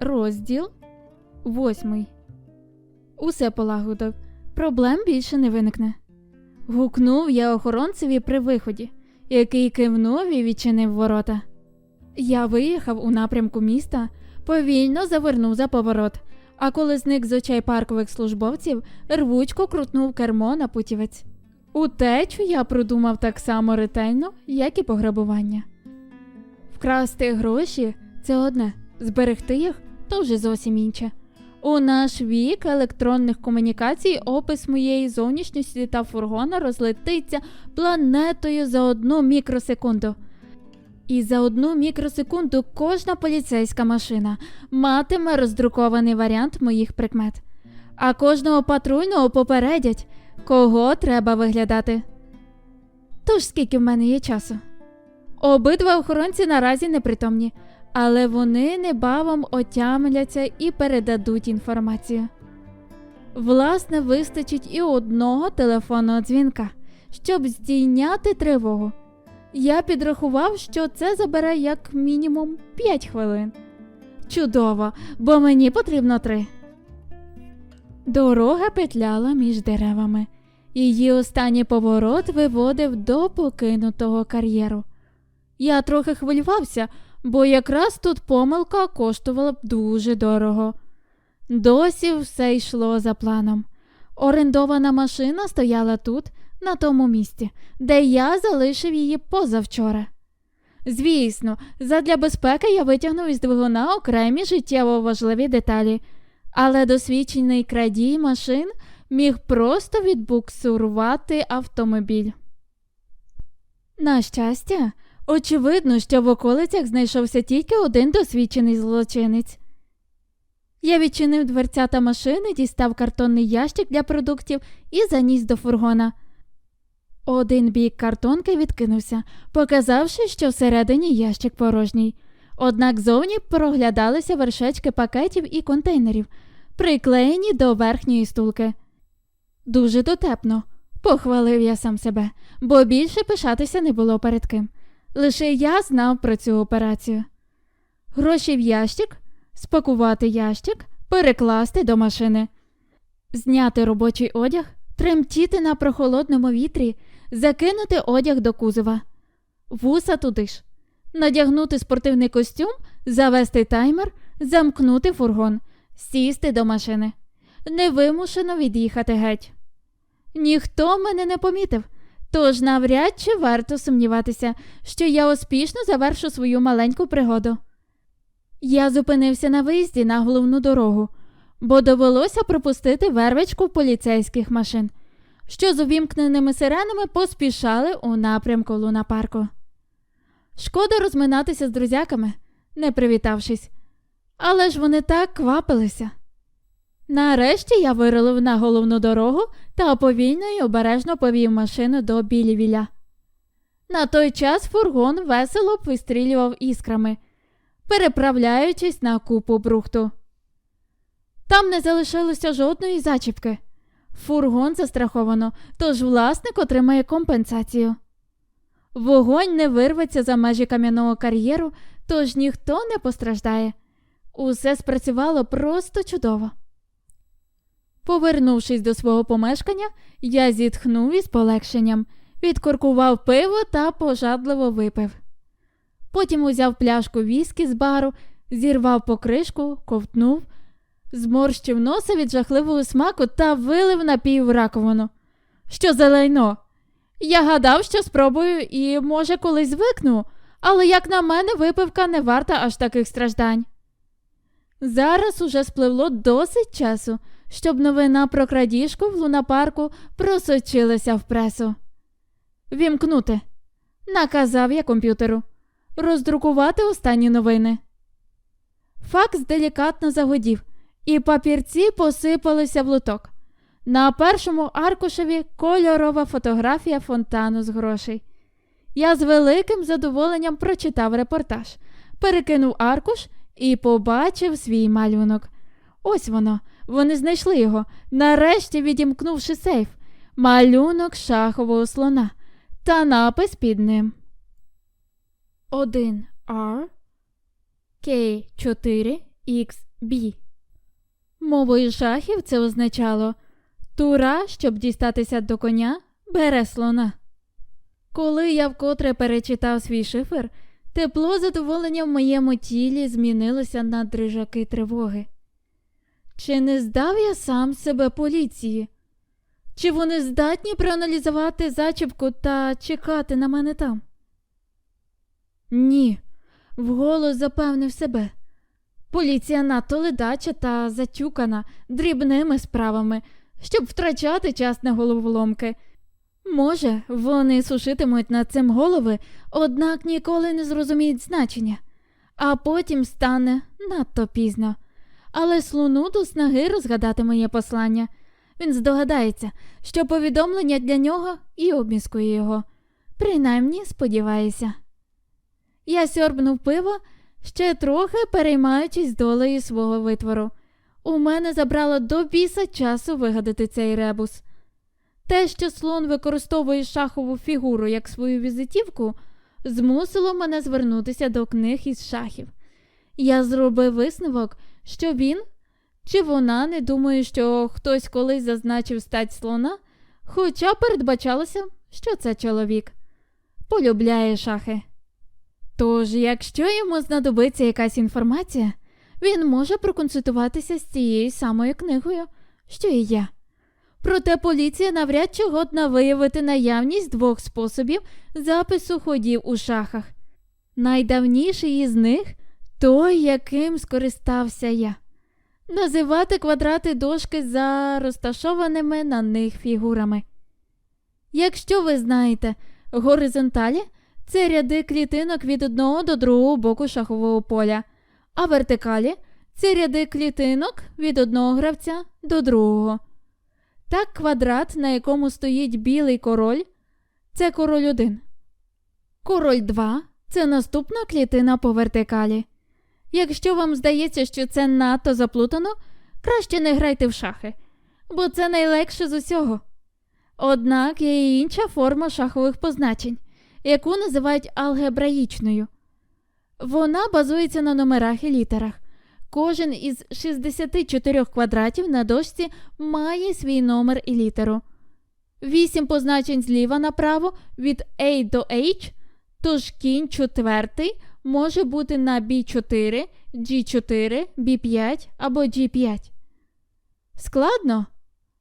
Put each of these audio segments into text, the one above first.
Розділ восьмий. Усе полагодив. Проблем більше не виникне. Гукнув я охоронцеві при виході, який кивнув і відчинив ворота. Я виїхав у напрямку міста, повільно завернув за поворот, а коли зник з очей паркових службовців, рвучко крутнув кермо на путівець. Утечу я продумав так само ретельно, як і пограбування. Вкрасти гроші це одне, зберегти їх то вже зовсім інше. У наш вік електронних комунікацій опис моєї зовнішньості та фургона розлетиться планетою за одну мікросекунду. І за одну мікросекунду кожна поліцейська машина матиме роздрукований варіант моїх прикмет. А кожного патрульного попередять, кого треба виглядати. Тож скільки в мене є часу? Обидва охоронці наразі непритомні, але вони небавом отямляться і передадуть інформацію. Власне, вистачить і одного телефонного дзвінка, щоб здійняти тривогу. Я підрахував, що це забере як мінімум 5 хвилин. Чудово, бо мені потрібно три. Дорога петляла між деревами. Її останній поворот виводив до покинутого кар'єру. Я трохи хвилювався, бо якраз тут помилка коштувала б дуже дорого. Досі все йшло за планом. Орендована машина стояла тут, на тому місці, де я залишив її позавчора. Звісно, задля безпеки я витягнув із двигуна окремі життєво важливі деталі, але досвідчений крадій машин міг просто відбуксурувати автомобіль. На щастя, очевидно, що в околицях знайшовся тільки один досвідчений злочинець. Я відчинив дверцята машини, дістав картонний ящик для продуктів і заніс до фургона. Один бік картонки відкинувся, показавши, що всередині ящик порожній. Однак зовні проглядалися вершечки пакетів і контейнерів, приклеєні до верхньої стулки. Дуже дотепно, похвалив я сам себе, бо більше пишатися не було перед ким. Лише я знав про цю операцію. Гроші в ящик, спакувати ящик, перекласти до машини, зняти робочий одяг, тремтіти на прохолодному вітрі, закинути одяг до кузова, вуса туди ж, надягнути спортивний костюм, завести таймер, замкнути фургон, сісти до машини, невимушено від'їхати геть. Ніхто мене не помітив, тож навряд чи варто сумніватися, що я успішно завершу свою маленьку пригоду. Я зупинився на виїзді на головну дорогу, бо довелося пропустити вервичку поліцейських машин, що з увімкненими сиренами поспішали у напрямку лунапарку. Шкода розминатися з друзяками, не привітавшись, але ж вони так квапилися. Нарешті я вирулив на головну дорогу та повільно й обережно повів машину до білівіля. На той час фургон весело вистрілював іскрами, переправляючись на купу брухту. Там не залишилося жодної зачіпки. Фургон застраховано, тож власник отримає компенсацію. Вогонь не вирветься за межі кам'яного кар'єру, тож ніхто не постраждає. Усе спрацювало просто чудово. Повернувшись до свого помешкання, я зітхнув із полегшенням, відкоркував пиво та пожадливо випив. Потім узяв пляшку віскі з бару, зірвав покришку, ковтнув, зморщив носа від жахливого смаку та вилив напій раковину. Що за лайно? Я гадав, що спробую і, може, колись звикну, але, як на мене, випивка не варта аж таких страждань. Зараз уже спливло досить часу, щоб новина про крадіжку в лунапарку просочилася в пресу. Вімкнути, наказав я комп'ютеру, роздрукувати останні новини. Факс делікатно загодів, і папірці посипалися в лоток. На першому аркушеві кольорова фотографія фонтану з грошей. Я з великим задоволенням прочитав репортаж, перекинув аркуш і побачив свій малюнок. Ось воно, вони знайшли його, нарешті відімкнувши сейф, малюнок шахового слона та напис під ним. 1 R K 4 X бі. Мовою шахів це означало Тура, щоб дістатися до коня, бере слона. Коли я вкотре перечитав свій шифр, тепло задоволення в моєму тілі змінилося на дрижаки тривоги. Чи не здав я сам себе поліції? Чи вони здатні проаналізувати зачіпку та чекати на мене там? Ні, вголос запевнив себе. Поліція надто ледача та затюкана дрібними справами, щоб втрачати час на головоломки. Може, вони сушитимуть над цим голови, однак ніколи не зрозуміють значення, а потім стане надто пізно. Але слону до снаги розгадати моє послання. Він здогадається, що повідомлення для нього і обміскує його. Принаймні, сподіваюся. Я сьорбнув пиво, ще трохи переймаючись долею свого витвору. У мене забрало до біса часу вигадати цей ребус. Те, що слон використовує шахову фігуру як свою візитівку, змусило мене звернутися до книг із шахів. Я зробив висновок, що він чи вона не думає, що хтось колись зазначив стать слона, хоча передбачалося, що це чоловік полюбляє шахи. Тож, якщо йому знадобиться якась інформація, він може проконсультуватися з цією самою книгою, що і я. Проте поліція навряд чи годна виявити наявність двох способів запису ходів у шахах. Найдавніший із них той, яким скористався я. Називати квадрати дошки за розташованими на них фігурами. Якщо ви знаєте, горизонталі це ряди клітинок від одного до другого боку шахового поля, а вертикалі це ряди клітинок від одного гравця до другого. Так, квадрат, на якому стоїть білий король, це король 1. Король 2 це наступна клітина по вертикалі. Якщо вам здається, що це надто заплутано, краще не грайте в шахи, бо це найлегше з усього. Однак є і інша форма шахових позначень, яку називають алгебраїчною. Вона базується на номерах і літерах. Кожен із 64 квадратів на дошці має свій номер і літеру. Вісім позначень зліва направо від A до H, тож кінь четвертий може бути на B4, G4, B5 або G5. Складно?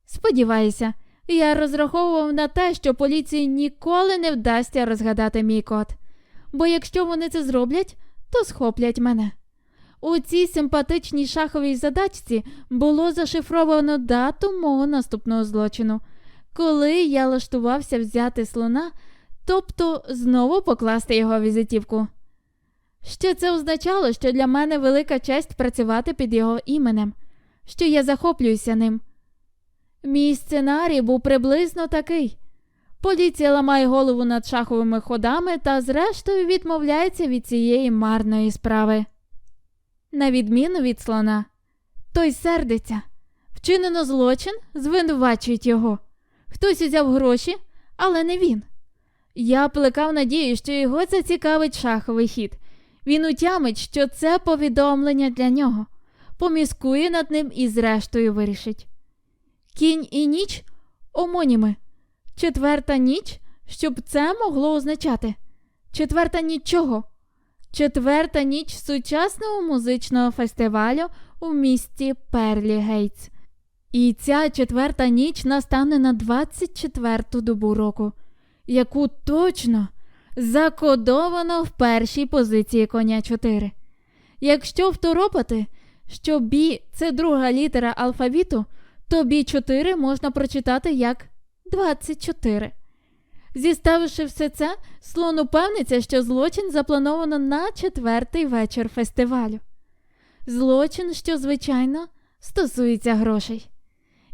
Сподіваюся, я розраховував на те, що поліції ніколи не вдасться розгадати мій код. Бо якщо вони це зроблять, то схоплять мене. У цій симпатичній шаховій задачці було зашифровано дату мого наступного злочину, коли я лаштувався взяти слона, тобто знову покласти його візитівку. Ще це означало, що для мене велика честь працювати під його іменем, що я захоплююся ним. Мій сценарій був приблизно такий. Поліція ламає голову над шаховими ходами та, зрештою, відмовляється від цієї марної справи. На відміну від слона, той сердиться. Вчинено злочин, звинувачують його. Хтось узяв гроші, але не він. Я плекав надію, що його зацікавить шаховий хід. Він утямить, що це повідомлення для нього, поміскує над ним і зрештою вирішить. Кінь і ніч омоніми. Четверта ніч, щоб це могло означати. Четверта ніч чого? Четверта ніч сучасного музичного фестивалю у місті Перлі Гейтс. І ця четверта ніч настане на 24-ту добу року, яку точно закодовано в першій позиції коня 4. Якщо второпати, що бі це друга літера алфавіту, то бі 4 можна прочитати як 24. Зіставивши все це, слон упевниться, що злочин заплановано на четвертий вечір фестивалю. Злочин, що, звичайно, стосується грошей.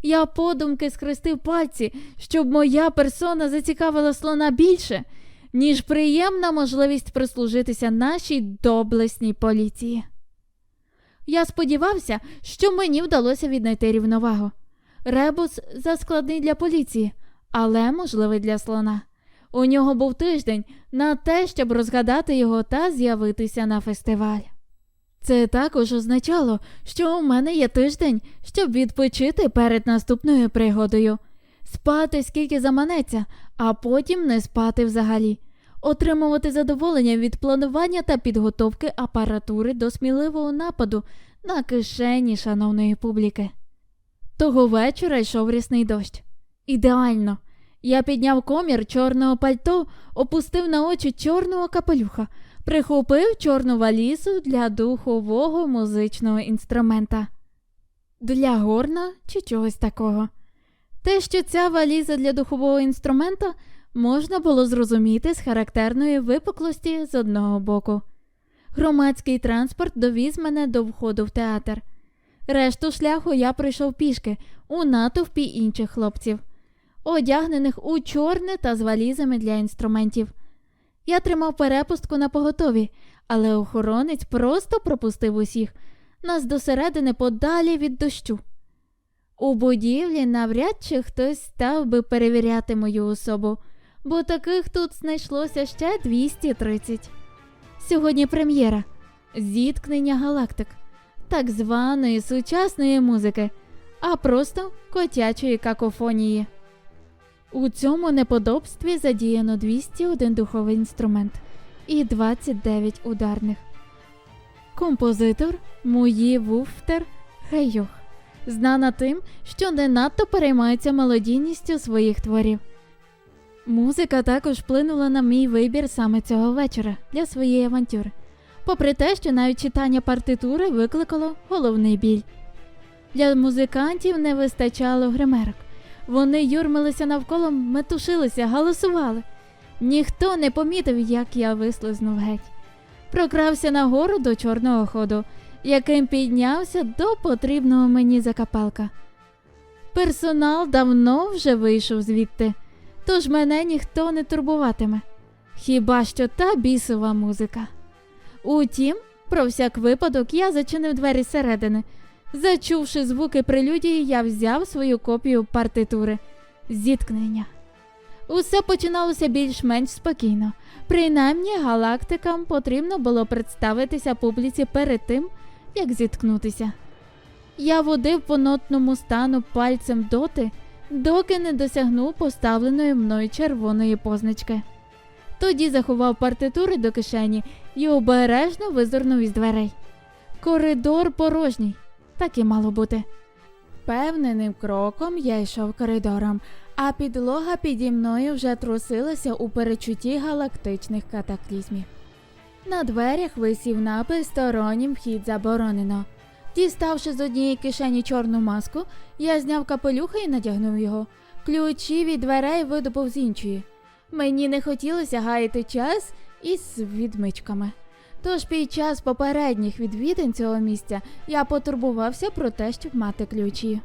Я подумки схрестив пальці, щоб моя персона зацікавила слона більше, ніж приємна можливість прислужитися нашій доблесній поліції. Я сподівався, що мені вдалося віднайти рівновагу. Ребус заскладний для поліції, але можливий для слона. У нього був тиждень на те, щоб розгадати його та з'явитися на фестиваль. Це також означало, що у мене є тиждень, щоб відпочити перед наступною пригодою, спати скільки заманеться, а потім не спати взагалі, отримувати задоволення від планування та підготовки апаратури до сміливого нападу на кишені шановної публіки. Того вечора йшов рясний дощ. Ідеально. Я підняв комір чорного пальто, опустив на очі чорного капелюха, прихопив чорну валізу для духового музичного інструмента. Для горна чи чогось такого. Те, що ця валіза для духового інструмента можна було зрозуміти з характерної випуклості з одного боку. Громадський транспорт довіз мене до входу в театр. Решту шляху я пройшов пішки у натовпі інших хлопців, одягнених у чорне та з валізами для інструментів. Я тримав перепустку на поготові, але охоронець просто пропустив усіх нас досередини подалі від дощу. У будівлі навряд чи хтось став би перевіряти мою особу, бо таких тут знайшлося ще 230. Сьогодні прем'єра зіткнення галактик, так званої сучасної музики, а просто котячої какофонії. У цьому неподобстві задіяно 201 духовий інструмент і 29 ударних. Композитор Муї Вуфтер Хейюх, знана тим, що не надто переймається мелодійністю своїх творів. Музика також вплинула на мій вибір саме цього вечора для своєї авантюри, попри те, що навіть читання партитури викликало головний біль. Для музикантів не вистачало гримерок. Вони юрмилися навколо, метушилися, галасували. Ніхто не помітив, як я вислизнув геть. Прокрався нагору до чорного ходу, яким піднявся до потрібного мені закапалка. Персонал давно вже вийшов звідти, тож мене ніхто не турбуватиме. Хіба що та бісова музика. Утім, про всяк випадок я зачинив двері зсередини. Зачувши звуки прелюдії, я взяв свою копію партитури зіткнення. Усе починалося більш-менш спокійно. Принаймні, галактикам потрібно було представитися публіці перед тим, як зіткнутися. Я водив по нотному стану пальцем доти, доки не досягнув поставленої мною червоної позначки. Тоді заховав партитури до кишені і обережно визирнув із дверей. Коридор порожній, так і мало бути. Певненим кроком я йшов коридором, а підлога піді мною вже трусилася у перечутті галактичних катаклізмів. На дверях висів напис стороннім вхід заборонено. Діставши з однієї кишені чорну маску, я зняв капелюха і надягнув його. Ключі від дверей видобув з іншої. Мені не хотілося гаяти час із відмичками. Тож під час попередніх відвідин цього місця я потурбувався про те, щоб мати ключі.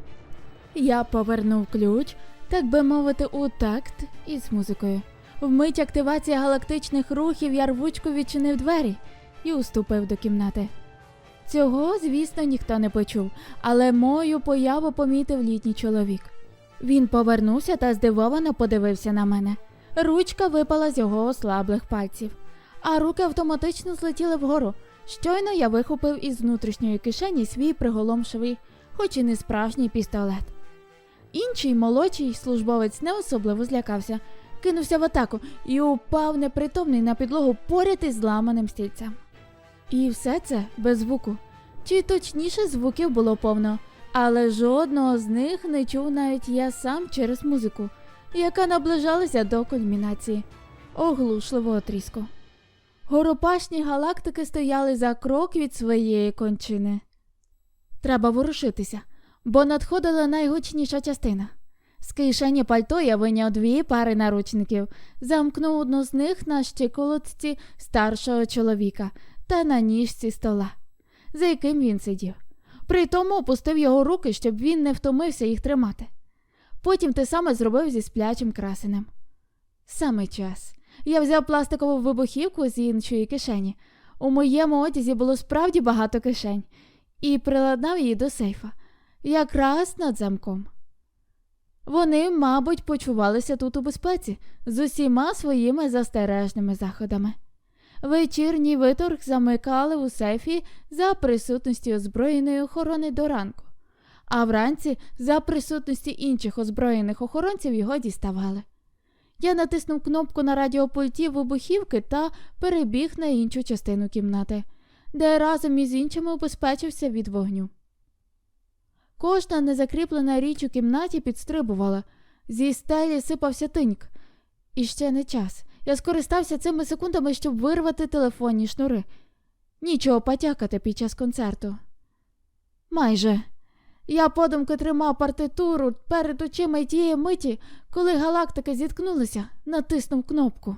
Я повернув ключ, так би мовити, у такт із музикою. Вмить активації галактичних рухів я рвучко відчинив двері і уступив до кімнати. Цього, звісно, ніхто не почув, але мою появу помітив літній чоловік. Він повернувся та здивовано подивився на мене. Ручка випала з його ослаблих пальців, а руки автоматично злетіли вгору. Щойно я вихопив із внутрішньої кишені свій приголомшивий, хоч і не справжній пістолет. Інший молодший службовець не особливо злякався, кинувся в атаку і упав непритомний на підлогу поряд із зламаним стільцем. І все це без звуку. Чи точніше звуків було повно, але жодного з них не чув навіть я сам через музику, яка наближалася до кульмінації, оглушливого тріску. Горопашні галактики стояли за крок від своєї кончини. Треба ворушитися, бо надходила найгучніша частина. З кишені пальто я виняв дві пари наручників, замкнув одну з них на щиколотці старшого чоловіка та на ніжці стола, за яким він сидів. При тому опустив його руки, щоб він не втомився їх тримати. Потім те саме зробив зі сплячим красенем. Саме час. Я взяв пластикову вибухівку з іншої кишені. У моєму одязі було справді багато кишень, і приладнав її до сейфа, якраз над замком. Вони, мабуть, почувалися тут у безпеці з усіма своїми застережними заходами. Вечірній виторг замикали у сейфі за присутності озброєної охорони до ранку, а вранці за присутності інших озброєних охоронців його діставали. Я натиснув кнопку на радіопульті вибухівки та перебіг на іншу частину кімнати, де разом із іншими убезпечився від вогню. Кожна незакріплена річ у кімнаті підстрибувала, зі стелі сипався тиньк. І ще не час. Я скористався цими секундами, щоб вирвати телефонні шнури. Нічого потякати під час концерту. Майже. Я подумки тримав партитуру перед очима й тієї миті, коли галактики зіткнулися, натиснув кнопку.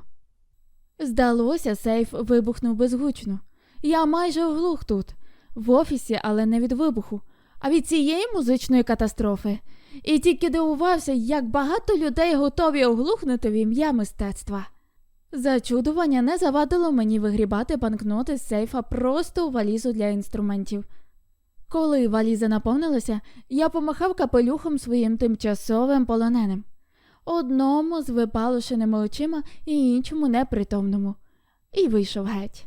Здалося, сейф вибухнув безгучно. Я майже оглух тут, в офісі, але не від вибуху, а від цієї музичної катастрофи. І тільки дивувався, як багато людей готові оглухнути в ім'я мистецтва. Зачудування не завадило мені вигрібати банкноти з сейфа просто у валізу для інструментів. Коли валіза наповнилася, я помахав капелюхом своїм тимчасовим полоненим. Одному з випалушеними очима і іншому непритомному, і вийшов геть.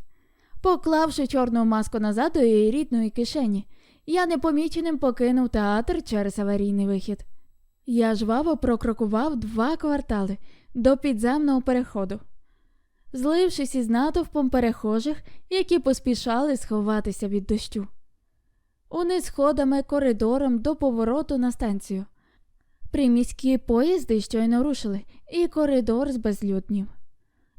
Поклавши чорну маску назад до її рідної кишені, я непоміченим покинув театр через аварійний вихід. Я жваво прокрокував два квартали до підземного переходу, злившись із натовпом перехожих, які поспішали сховатися від дощу. Униз сходами коридором до повороту на станцію. Приміські поїзди щойно рушили, і коридор з безлюднів.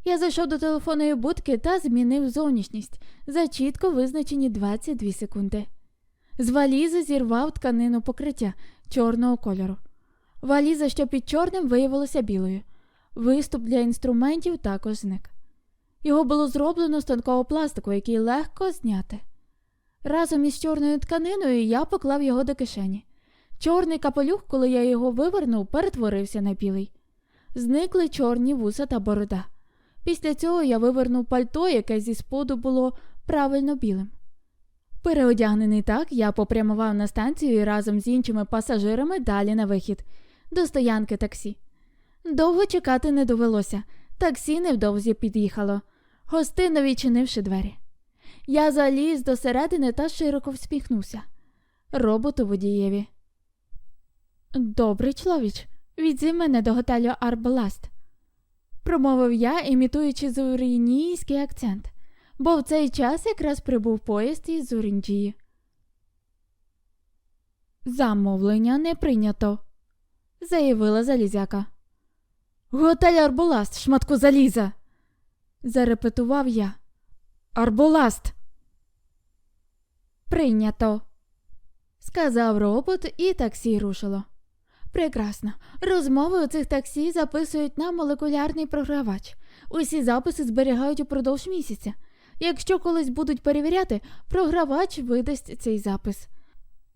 Я зайшов до телефонної будки та змінив зовнішність за чітко визначені 22 секунди. З валізи зірвав тканину покриття чорного кольору. Валіза, що під чорним, виявилася білою. Виступ для інструментів також зник. Його було зроблено з тонкого пластику, який легко зняти. Разом із чорною тканиною я поклав його до кишені. Чорний капелюх, коли я його вивернув, перетворився на білий. Зникли чорні вуса та борода. Після цього я вивернув пальто, яке зі споду було правильно білим. Переодягнений так, я попрямував на станцію і разом з іншими пасажирами далі на вихід, до стоянки таксі. Довго чекати не довелося, таксі невдовзі під'їхало, гостинно відчинивши двері. Я заліз до середини та широко всміхнувся. Роботу водієві. Добрий чоловіч, відзив мене до готелю Арбаласт, промовив я, імітуючи зурінійський акцент, бо в цей час якраз прибув поїзд із Зурінджії. Замовлення не прийнято, заявила залізяка. Готель Арболаст, шматку заліза. зарепетував я. Арболаст. Прийнято, сказав робот, і таксі рушило. Прекрасно. Розмови у цих таксі записують на молекулярний програвач. Усі записи зберігають упродовж місяця. Якщо колись будуть перевіряти, програвач видасть цей запис.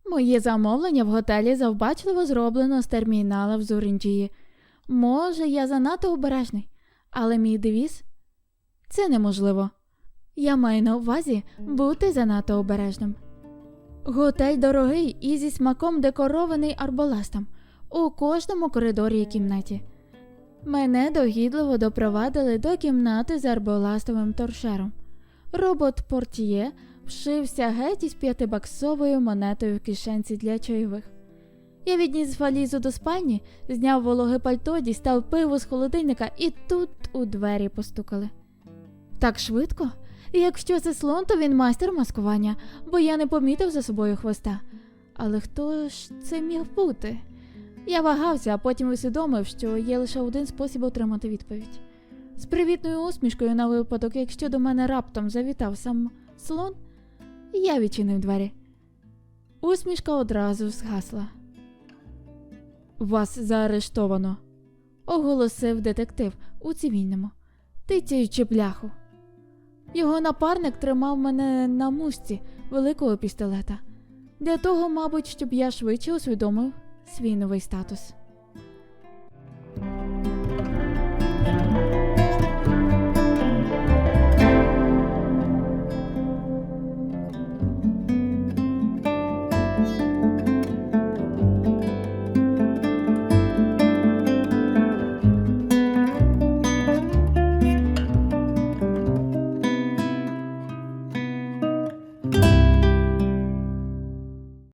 Моє замовлення в готелі завбачливо зроблено з термінала в Зуринджії. Може, я занадто обережний, але мій девіз це неможливо. Я маю на увазі бути занадто обережним. Готель дорогий і зі смаком декорований арболастом у кожному коридорі і кімнаті. Мене догідливо допровадили до кімнати з арболастовим торшером. Робот портіє вшився геть із п'ятибаксовою монетою в кишенці для чайових. Я відніс валізу до спальні, зняв вологе пальто, дістав пиво з холодильника і тут у двері постукали. Так швидко? Якщо це слон, то він майстер маскування, бо я не помітив за собою хвоста. Але хто ж це міг бути? Я вагався, а потім усвідомив, що є лише один спосіб отримати відповідь. З привітною усмішкою на випадок, якщо до мене раптом завітав сам слон, я відчинив двері. Усмішка одразу згасла. Вас заарештовано, оголосив детектив у цивільному, тицяючи бляху. Його напарник тримав мене на мушці великого пістолета. Для того, мабуть, щоб я швидше усвідомив свій новий статус.